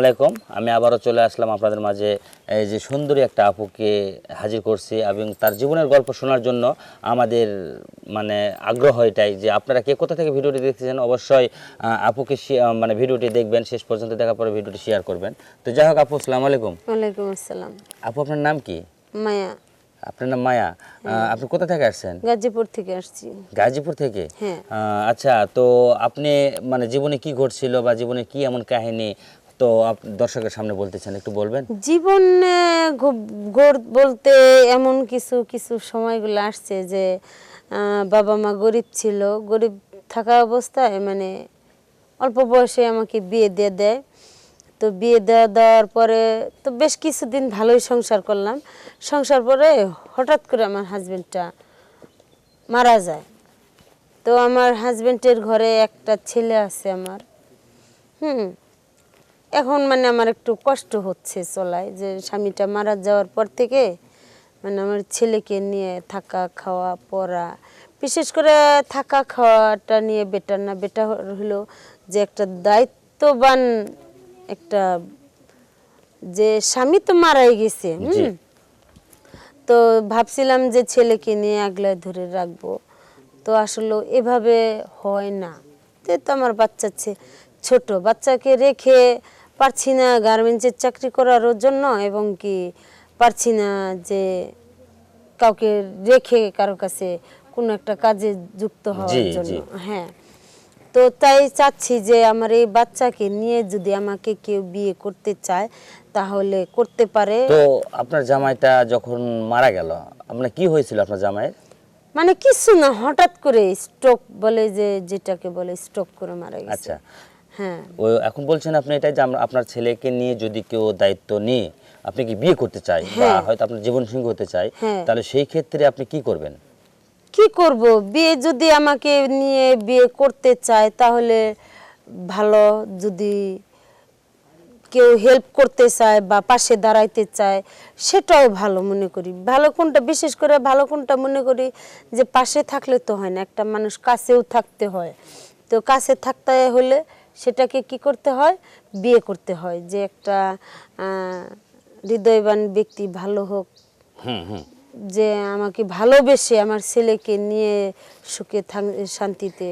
আলাইকুম আমি আবারও চলে আসলাম আপনাদের মাঝে। এই যে সুন্দরী একটা আপুকে হাজির করছি এবং তার জীবনের গল্প শোনার জন্য আমাদের মানে আগ্রহ এটাই যে আপনারা কে কোথা থেকে ভিডিওটি দেখতেছেন অবশ্যই আপুকে মানে ভিডিওটি দেখবেন শেষ পর্যন্ত দেখার পরে ভিডিওটি শেয়ার করবেন। তো যাই হোক আপু আসসালামু আলাইকুম। ওয়ালাইকুম আসসালাম। আপু আপনার নাম কি? মায়া। আপনার নাম মায়া। আপনি কোথা থেকে আসছেন? গাজীপুর থেকে আসছি। গাজীপুর থেকে? হ্যাঁ। আচ্ছা তো আপনি মানে জীবনে কি ঘটছিল বা জীবনে কি এমন কাহিনী তো দর্শকের সামনে বলতেছেন, একটু বলবেন? জীবনে বলতে এমন কিছু কিছু সময়গুলো আসছে যে বাবা মা গরিব ছিল, গরিব থাকা অবস্থায় মানে অল্প বয়সে আমাকে বিয়ে দিয়ে দেয়। তো বিয়ে দেওয়া দেওয়ার পরে তো বেশ কিছুদিন ভালোই সংসার করলাম। সংসার পরে হঠাৎ করে আমার হাজবেন্ডটা মারা যায়। তো আমার হাজবেন্ডের ঘরে একটা ছেলে আছে আমার। হুম এখন মানে আমার একটু কষ্ট হচ্ছে চলায় যে স্বামীটা মারা যাওয়ার পর থেকে মানে আমার ছেলেকে নিয়ে থাকা খাওয়া পড়া বিশেষ করে থাকা খাওয়াটা নিয়ে বেটার না। বেটা হলো যে একটা দায়িত্ববান একটা যে স্বামী তো মারাই গেছে হুম? তো ভাবছিলাম যে ছেলেকে নিয়ে আগলায় ধরে রাখব। তো আসলে এভাবে হয় না। তো তো আমার বাচ্চা ছোট বাচ্চাকে রেখে পারছি না গার্মেন্টসের চাকরি করার জন্য এবং কি পারছি না যে কাউকে রেখে কারও কাছে কোনো একটা কাজে যুক্ত হওয়ার জন্য। হ্যাঁ। তো তাই চাচ্ছি যে আমার এই বাচ্চাকে নিয়ে যদি আমাকে কেউ বিয়ে করতে চায় তাহলে করতে পারে। তো আপনার জামাইটা যখন মারা গেল আপনার কি হয়েছিল আপনার জামাইয়ের? মানে কিছু না হঠাৎ করে স্ট্রোক বলে যে যেটাকে বলে স্ট্রোক করে মারা গেছে। আচ্ছা। ও এখন বলছেন আপনি এটাই যে আপনার ছেলেকে নিয়ে যদি কেউ দায়িত্ব নিয়ে আপনি কি বিয়ে করতে চাই বা হ্যাঁ। হয়তো আপনার জীবন সঙ্গী হতে চাই হ্যাঁ। তাহলে সেই ক্ষেত্রে আপনি কি করবেন? কি করব? বিয়ে যদি আমাকে নিয়ে বিয়ে করতে চায় তাহলে ভালো যদি কেউ হেল্প করতে চায় বা পাশে দাঁড়াইতে চায় সেটাও ভালো মনে করি। ভালো কোনটা বিশেষ করে ভালো কোনটা মনে করি যে পাশে থাকলে তো হয় না একটা মানুষ কাছেও থাকতে হয়। তো কাছে থাকতে হলে সেটাকে কি করতে হয়? বিয়ে করতে হয়। যে একটা হৃদয়বান ব্যক্তি ভালো হোক যে আমাকে ভালোবেসে আমার ছেলেকে নিয়ে সুখে শান্তিতে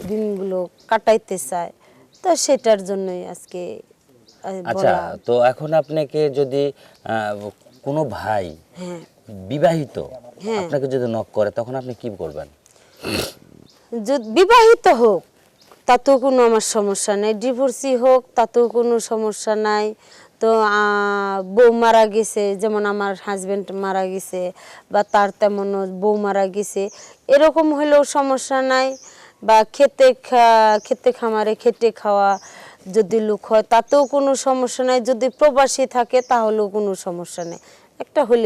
দিনগুলো কাটাইতে চায় তো সেটার জন্যই আজকে আচ্ছা তো এখন আপনাকে যদি কোনো ভাই হ্যাঁ। বিবাহিত হ্যাঁ। আপনাকে যদি নক করে তখন আপনি কি করবেন? যদি বিবাহিত হোক তাতেও কোনো আমার সমস্যা নেই। ডিভোর্সি হোক তাতেও কোনো সমস্যা নাই। তো বউ মারা গেছে, যেমন আমার হাজব্যান্ড মারা গেছে বা তার তেমন বউ মারা গেছে, এরকম হলেও সমস্যা নাই। বা খেতে খেতে খামারে খেটে খাওয়া যদি লোক হয়, তাতেও কোনো সমস্যা নাই। যদি প্রবাসী থাকে, তাহলেও কোনো সমস্যা নেই। একটা হলে